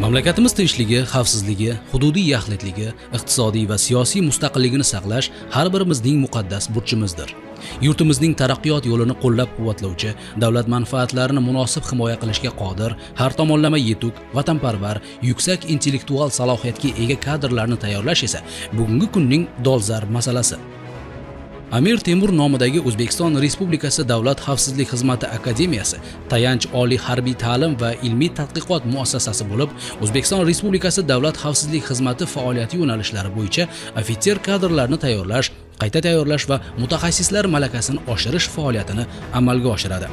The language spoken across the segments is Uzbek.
mamlakatimiz tinchligi xavfsizligi hududiy yaxlitligi iqtisodiy va siyosiy mustaqilligini saqlash har birimizning muqaddas burchimizdir. Yurtimizning taraqqiyot yo'lini qo'llab-quvvatlovchi davlat manfaatlarini munosib himoya qilishga qodir har tomonlama yetuk vatanparvar yuksak intellektual salohiyatga ega kadrlarni tayyorlash esa bugungi kunning dolzarb masalasi. Amir Temur nomidagi O'zbekiston Respublikasi Davlat xavfsizlik xizmati akademiyasi tayanch oliy harbiy ta'lim va ilmiy tadqiqot muassasasi bo'lib, O'zbekiston Respublikasi Davlat xavfsizlik xizmati faoliyati yo'nalishlari bo'yicha ofitser kadrlarni tayyorlash, qayta tayyorlash va mutaxassislar malakasini oshirish faoliyatini amalga oshiradi.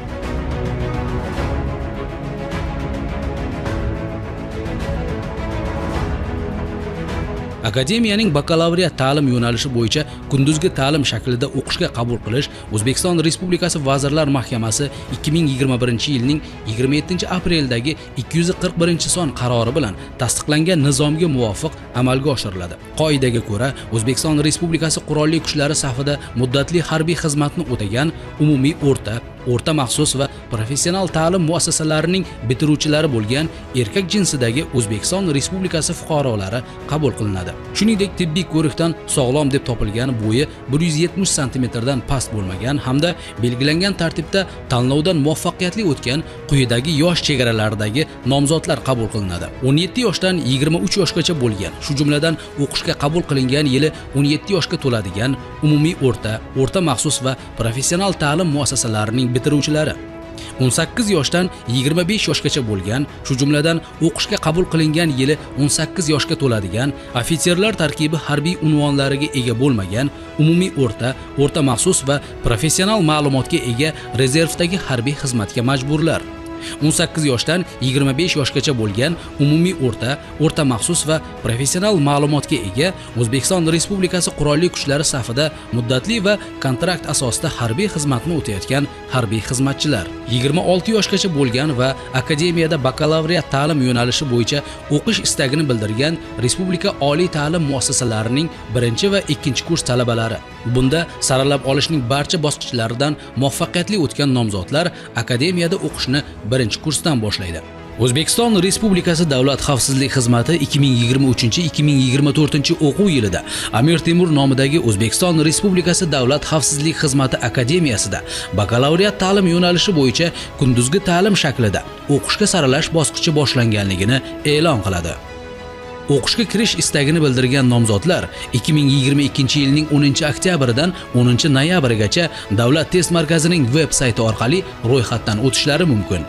Akademiyaning bakalavriat ta'lim yo'nalishi bo'yicha kunduzgi ta'lim shaklida o'qishga qabul qilish O'zbekiston Respublikasi Vazirlar Mahkamasi 2021-yilning 27-apreldagi 241-son qarori bilan tasdiqlangan nizomga muvofiq amalga oshiriladi. Qoidaga ko'ra, O'zbekiston Respublikasi Qurolli Kuchlari safida muddatli harbiy xizmatni o'tagan umumiy o'rta o'rta maxsus va professional ta'lim muassasalarining bitiruvchilari bo'lgan erkak jinsidagi O'zbekiston Respublikasi fuqarolari qabul qilinadi. Shuningdek, tibbiy ko'rikdan sog'lom deb topilgan bo'yi 170 sm dan past bo'lmagan hamda belgilangan tartibda tanlovdan muvaffaqiyatli o'tgan quyidagi yosh chegaralaridagi nomzodlar qabul qilinadi. 17 yoshdan 23 yoshgacha bo'lgan, shu jumladan o'qishga qabul qilingan yili 17 yoshga to'ladigan umumiy o'rta, o'rta maxsus va professional ta'lim muassasalarining bitiruvchilari 18 yoshdan 25 yoshgacha bo'lgan, shu jumladan o'qishga qabul qilingan yili 18 yoshga to'ladigan, ofitserlar tarkibi harbiy unvonlariga ega bo'lmagan, umumiy o'rta, o'rta maxsus va professional ma'lumotga ega rezervdagi harbiy xizmatga majburlar. 18 yoshdan 25 yoshgacha bo'lgan umumiy o'rta, o'rta maxsus va professional ma'lumotga ega O'zbekiston Respublikasi Qurolli Kuchlari safida muddatli va kontrakt asosida harbiy xizmatni o'tayotgan harbiy xizmatchilar, 26 yoshgacha bo'lgan va akademiyada bakalavriat ta'lim yo'nalishi bo'yicha o'qish istagini bildirgan Respublika oliy ta'lim muassasalarining 1 va 2 kurs talabalari. Bunda saralab olishning barcha bosqichlaridan muvaffaqiyatli o'tgan nomzodlar akademiyada o'qishni birinchi kursdan boshlaydi. O'zbekiston Respublikasi Davlat xavfsizlik xizmati 2023-2024 o'quv yilida Amir Temur nomidagi O'zbekiston Respublikasi Davlat xavfsizlik xizmati akademiyasida bakalavriat ta'lim yo'nalishi bo'yicha kunduzgi ta'lim shaklida o'qishga saralash bosqichi boshlanganligini e'lon qiladi. O'qishga kirish istagini bildirgan nomzodlar 2022 yilning 10-oktyabridan 10-noyabrigacha Davlat test markazining veb sayti orqali ro'yxatdan o'tishlari mumkin.